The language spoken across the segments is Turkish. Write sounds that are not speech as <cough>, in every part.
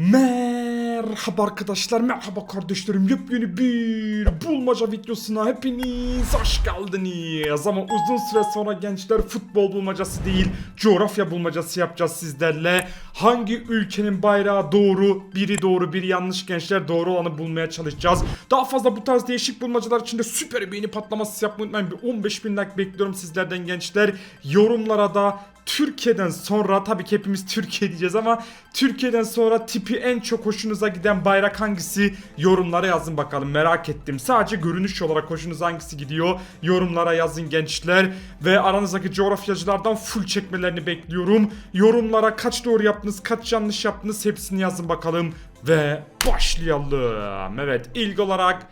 Merhaba arkadaşlar, merhaba kardeşlerim. Yepyeni bir bulmaca videosuna hepiniz hoş geldiniz. Ama uzun süre sonra gençler futbol bulmacası değil, coğrafya bulmacası yapacağız sizlerle. Hangi ülkenin bayrağı doğru, biri doğru, biri yanlış gençler doğru olanı bulmaya çalışacağız. Daha fazla bu tarz değişik bulmacalar için de süper beğeni patlaması yapmayı unutmayın. Bir 15 bin like bekliyorum sizlerden gençler. Yorumlara da Türkiye'den sonra tabii ki hepimiz Türkiye diyeceğiz ama Türkiye'den sonra tipi en çok hoşunuza giden bayrak hangisi yorumlara yazın bakalım merak ettim. Sadece görünüş olarak hoşunuza hangisi gidiyor yorumlara yazın gençler ve aranızdaki coğrafyacılardan full çekmelerini bekliyorum. Yorumlara kaç doğru yaptınız kaç yanlış yaptınız hepsini yazın bakalım ve başlayalım. Evet ilk olarak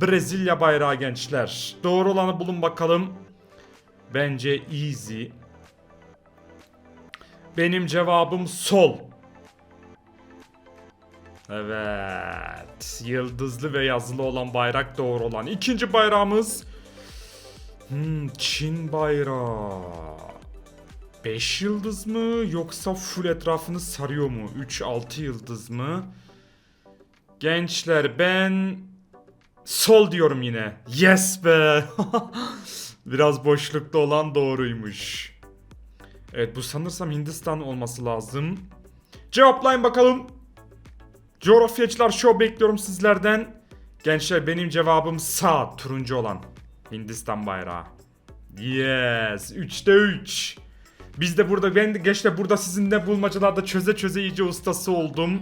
Brezilya bayrağı gençler. Doğru olanı bulun bakalım. Bence easy. Benim cevabım sol. Evet. Yıldızlı ve yazılı olan bayrak doğru olan. İkinci bayrağımız. Hmm, Çin bayrağı. 5 yıldız mı yoksa full etrafını sarıyor mu? 3-6 yıldız mı? Gençler ben sol diyorum yine. Yes be. <laughs> Biraz boşlukta olan doğruymuş. Evet bu sanırsam Hindistan olması lazım. Cevaplayın bakalım. Coğrafyacılar show bekliyorum sizlerden. Gençler benim cevabım sağ turuncu olan. Hindistan bayrağı. Yes 3'te 3. Biz de burada ben de gençler burada sizinle bulmacalarda çöze çöze iyice ustası oldum.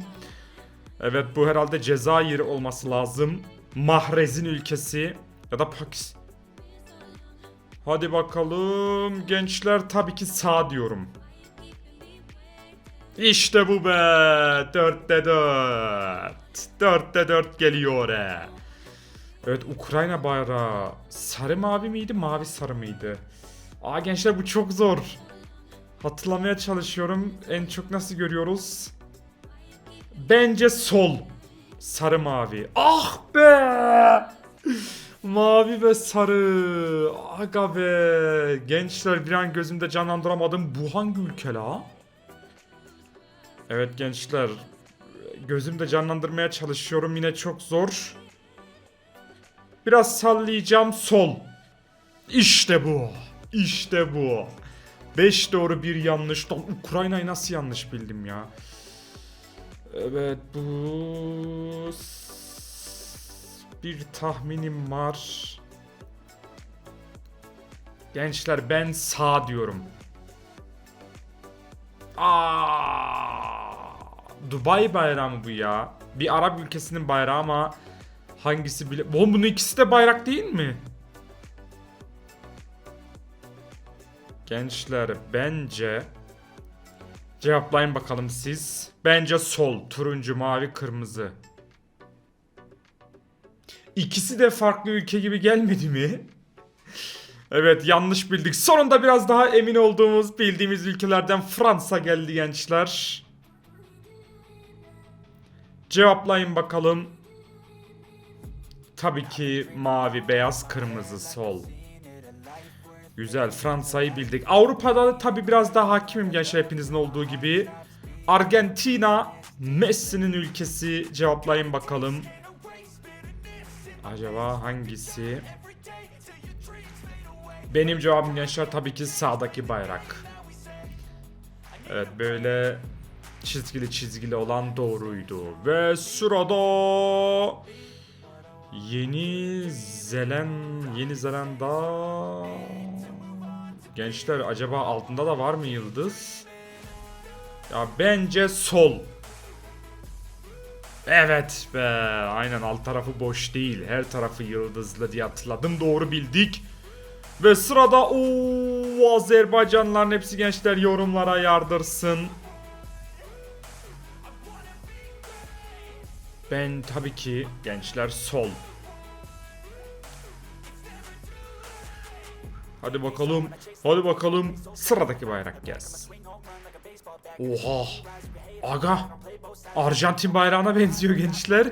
Evet bu herhalde Cezayir olması lazım. Mahrez'in ülkesi ya da Pakistan. Hadi bakalım gençler tabii ki sağ diyorum. İşte bu be. Dörtte dört. Dörtte dört geliyor he. Evet Ukrayna bayrağı. Sarı mavi miydi mavi sarı mıydı? Aa gençler bu çok zor. Hatırlamaya çalışıyorum. En çok nasıl görüyoruz? Bence sol. Sarı mavi. Ah be! Mavi ve sarı. Aga be. Gençler bir an gözümde canlandıramadım. Bu hangi ülke la? Evet gençler. Gözümde canlandırmaya çalışıyorum. Yine çok zor. Biraz sallayacağım sol. İşte bu. İşte bu. 5 doğru bir yanlış. Lan Ukrayna'yı nasıl yanlış bildim ya? Evet bu bir tahminim var. Gençler ben sağ diyorum. Aa, Dubai bayrağı mı bu ya? Bir Arap ülkesinin bayrağı ama hangisi bile... Oğlum bunun ikisi de bayrak değil mi? Gençler bence cevaplayın bakalım siz. Bence sol, turuncu, mavi, kırmızı. İkisi de farklı ülke gibi gelmedi mi? Evet yanlış bildik. Sonunda biraz daha emin olduğumuz bildiğimiz ülkelerden Fransa geldi gençler. Cevaplayın bakalım. Tabii ki mavi, beyaz, kırmızı, sol. Güzel Fransa'yı bildik. Avrupa'da da tabii biraz daha hakimim gençler hepinizin olduğu gibi. Argentina Messi'nin ülkesi cevaplayın bakalım. Acaba hangisi? Benim cevabım gençler tabii ki sağdaki bayrak. Evet böyle çizgili çizgili olan doğruydu. Ve sırada Yeni Zelen Yeni Zelanda Gençler acaba altında da var mı yıldız? Ya bence sol. Evet be aynen alt tarafı boş değil her tarafı yıldızlı diye hatırladım doğru bildik. Ve sırada o Azerbaycanlıların hepsi gençler yorumlara yardırsın. Ben tabii ki gençler sol. Hadi bakalım. Hadi bakalım. Sıradaki bayrak gelsin. Oha. Aga. Arjantin bayrağına benziyor gençler.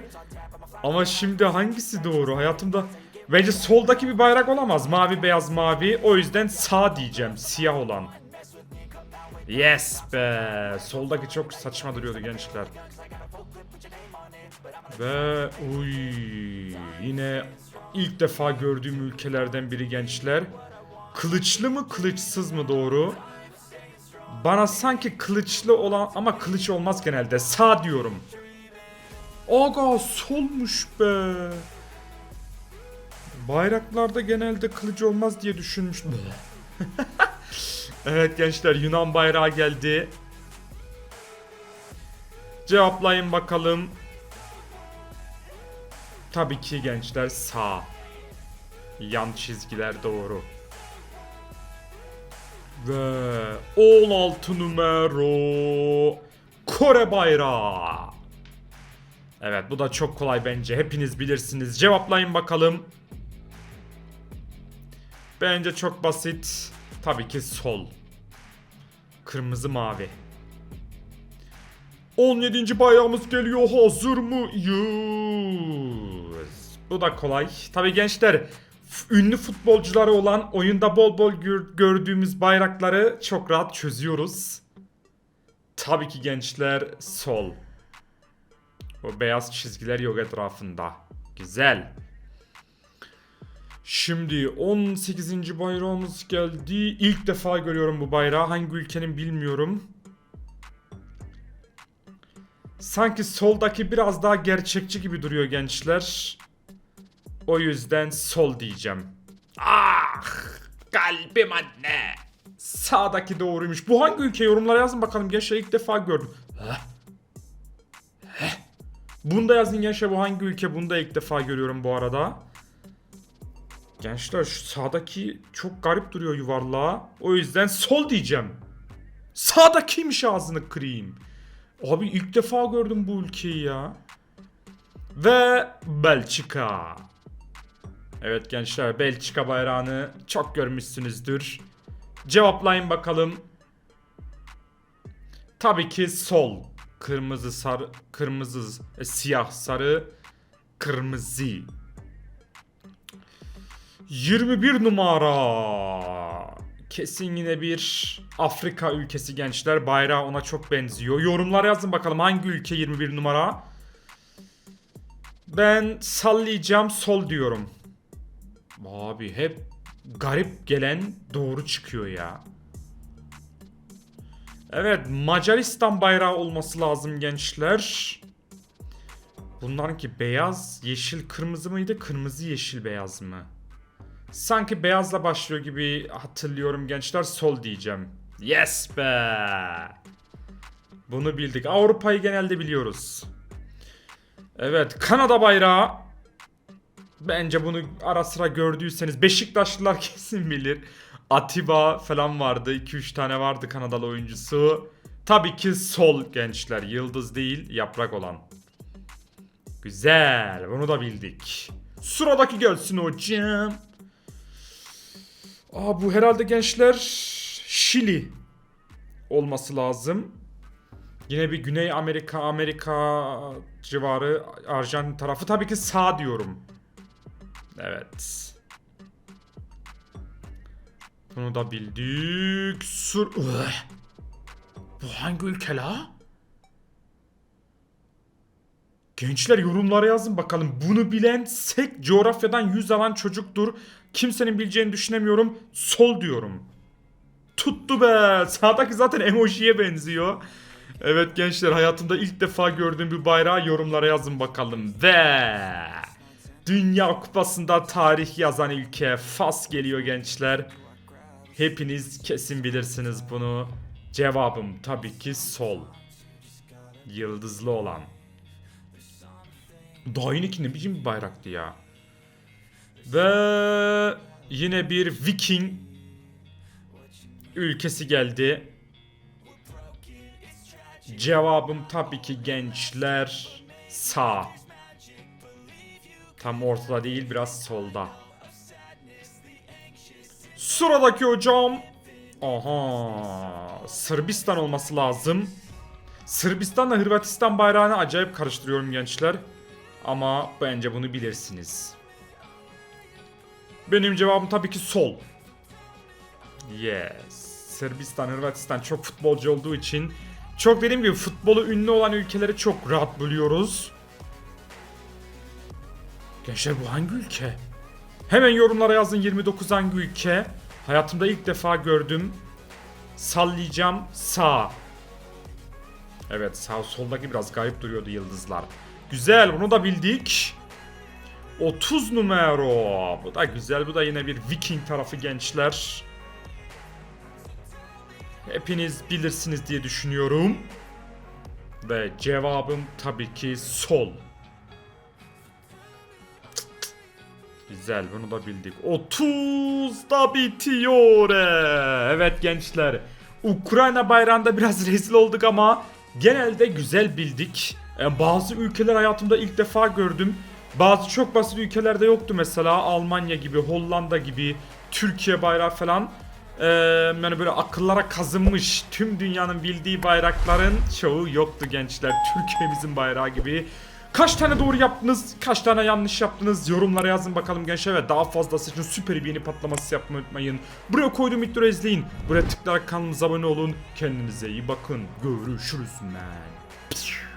Ama şimdi hangisi doğru? Hayatımda bence soldaki bir bayrak olamaz. Mavi beyaz mavi. O yüzden sağ diyeceğim. Siyah olan. Yes be. Soldaki çok saçma duruyordu gençler. Ve uy yine ilk defa gördüğüm ülkelerden biri gençler. Kılıçlı mı kılıçsız mı doğru? Bana sanki kılıçlı olan ama kılıç olmaz genelde. Sağ diyorum. Aga solmuş be. Bayraklarda genelde kılıç olmaz diye düşünmüştüm. <laughs> evet gençler Yunan bayrağı geldi. Cevaplayın bakalım. Tabii ki gençler sağ. Yan çizgiler doğru. Ve 16 numara Kore bayrağı. Evet bu da çok kolay bence. Hepiniz bilirsiniz. Cevaplayın bakalım. Bence çok basit. Tabii ki sol. Kırmızı mavi. 17. bayrağımız geliyor. Hazır mıyız? Bu da kolay. Tabii gençler ünlü futbolcuları olan oyunda bol bol gör- gördüğümüz bayrakları çok rahat çözüyoruz. Tabii ki gençler sol. O beyaz çizgiler yok etrafında. Güzel. Şimdi 18. bayrağımız geldi. İlk defa görüyorum bu bayrağı. Hangi ülkenin bilmiyorum. Sanki soldaki biraz daha gerçekçi gibi duruyor gençler. O yüzden sol diyeceğim. Ah! Kalbim anne. Sağdaki doğruymuş. Bu hangi ülke yorumlara yazın bakalım gençler ilk defa gördüm. Heh. Heh. Bunu da yazın gençler bu hangi ülke bunu da ilk defa görüyorum bu arada. Gençler şu sağdaki çok garip duruyor yuvarlağa. O yüzden sol diyeceğim. Sağdakiymiş ağzını kırayım. Abi ilk defa gördüm bu ülkeyi ya. Ve Belçika. Evet gençler Belçika bayrağını çok görmüşsünüzdür. Cevaplayın bakalım. Tabii ki sol. Kırmızı sarı kırmızı e, siyah sarı kırmızı. 21 numara. Kesin yine bir Afrika ülkesi gençler. Bayrağı ona çok benziyor. Yorumlara yazın bakalım hangi ülke 21 numara. Ben sallayacağım sol diyorum. Abi hep garip gelen doğru çıkıyor ya. Evet Macaristan bayrağı olması lazım gençler. Bunlarınki beyaz, yeşil, kırmızı mıydı? Kırmızı, yeşil, beyaz mı? Sanki beyazla başlıyor gibi hatırlıyorum gençler. Sol diyeceğim. Yes be. Bunu bildik. Avrupa'yı genelde biliyoruz. Evet Kanada bayrağı. Bence bunu ara sıra gördüyseniz Beşiktaşlılar <laughs> kesin bilir. Atiba falan vardı. 2-3 tane vardı Kanadalı oyuncusu. Tabii ki sol gençler. Yıldız değil yaprak olan. Güzel. Bunu da bildik. Sıradaki gelsin hocam. Aa bu herhalde gençler Şili olması lazım. Yine bir Güney Amerika, Amerika civarı Arjantin tarafı tabii ki sağ diyorum. Evet. Bunu da bildik. Sur... Üh! Bu hangi ülke la? Gençler yorumlara yazın bakalım. Bunu bilen sek coğrafyadan yüz alan çocuktur. Kimsenin bileceğini düşünemiyorum. Sol diyorum. Tuttu be. Sağdaki zaten emojiye benziyor. Evet gençler hayatımda ilk defa gördüğüm bir bayrağı yorumlara yazın bakalım. Ve Dünya Kupası'nda tarih yazan ülke Fas geliyor gençler. Hepiniz kesin bilirsiniz bunu. Cevabım tabii ki sol. Yıldızlı olan. Ki ne biçim bir bayraktı ya. Ve yine bir Viking ülkesi geldi. Cevabım tabii ki gençler sağ. Tam ortada değil biraz solda. Sıradaki hocam. Aha. Sırbistan olması lazım. Sırbistan'la Hırvatistan bayrağını acayip karıştırıyorum gençler. Ama bence bunu bilirsiniz. Benim cevabım tabii ki sol. Yes. Sırbistan, Hırvatistan çok futbolcu olduğu için çok dediğim gibi futbolu ünlü olan ülkeleri çok rahat buluyoruz. Gençler bu hangi ülke? Hemen yorumlara yazın 29 hangi ülke? Hayatımda ilk defa gördüm. Sallayacağım sağ. Evet sağ soldaki biraz gayip duruyordu yıldızlar. Güzel bunu da bildik. 30 numara. Bu da güzel. Bu da yine bir Viking tarafı gençler. Hepiniz bilirsiniz diye düşünüyorum. Ve cevabım tabii ki sol. Güzel bunu da bildik. 30 da bitiyor. Evet gençler. Ukrayna bayrağında biraz <laughs> rezil olduk ama genelde güzel bildik. E, bazı ülkeler hayatımda ilk defa gördüm. Bazı çok basit ülkelerde yoktu mesela Almanya gibi, Hollanda gibi, Türkiye bayrağı falan. E, yani böyle akıllara kazınmış tüm dünyanın bildiği bayrakların çoğu yoktu gençler. <laughs> Türkiye'mizin bayrağı gibi. Kaç tane doğru yaptınız? Kaç tane yanlış yaptınız? Yorumlara yazın bakalım gençler ve daha fazlası için süper bir yeni patlaması yapmayı unutmayın. Buraya koyduğum videoları izleyin. Buraya tıklayarak kanalımıza abone olun. Kendinize iyi bakın. Görüşürüz man.